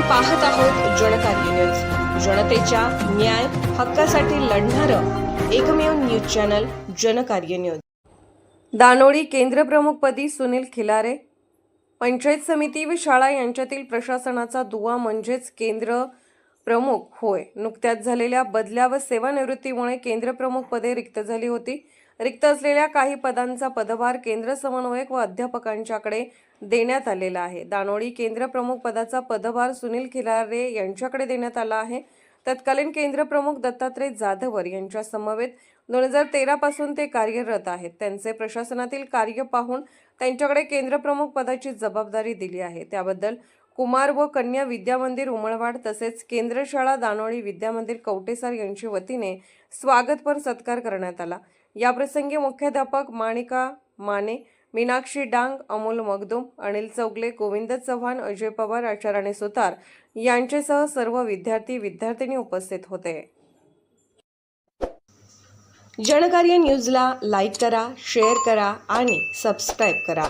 पाहत आहोत जनकार्य न्यूज जनतेच्या न्याय हक्कासाठी लढणारं एकमेव news channel Janakarya news Danoli केंद्रप्रमुखपदी Sunil Khilare. Panchayat समिती व शाळा यांच्यातील प्रशासनाचा दुवा म्हणजेच केंद्र प्रमुख होय. नुकत्याच झालेल्या बदल्या व सेवानिवृत्तीमुळे केंद्रप्रमुख पदे रिक्त झाली होती. रिक्त असलेल्या काही पदांचा पदभार केंद्र समन्वयक व अध्यापकांच्याकडे देण्यात आलेला आहे. दानोळी केंद्र प्रमुख पदाचा पदभार सुनील खिलारे यांच्याकडे देण्यात आला आहे. तत्कालीन केंद्र प्रमुख दत्तात्रय जाधवर यांच्या समवेत दोन हजार तेरा पासून ते कार्यरत आहेत. त्यांचे प्रशासनातील कार्य पाहून त्यांच्याकडे केंद्र प्रमुख पदाची जबाबदारी दिली आहे. त्याबद्दल कुमार व कन्या विद्यामंदिर उमळवाड तसेच केंद्र शाळा दानोळी विद्यामंदिर कवटेसार यांच्या वतीने स्वागतपर सत्कार करण्यात आला. याप्रसंगी मुख्याध्यापक माणिका माने मीनाक्षी डांग अमोल मगदुम अनिल चौगले गोविंद चव्हाण अजय पवार आचार्याने सुतार यांच्यासह सर्व विद्यार्थी विद्यार्थिनी उपस्थित होते. जनकार्य न्यूजला लाईक करा शेअर करा आणि सबस्क्राईब करा.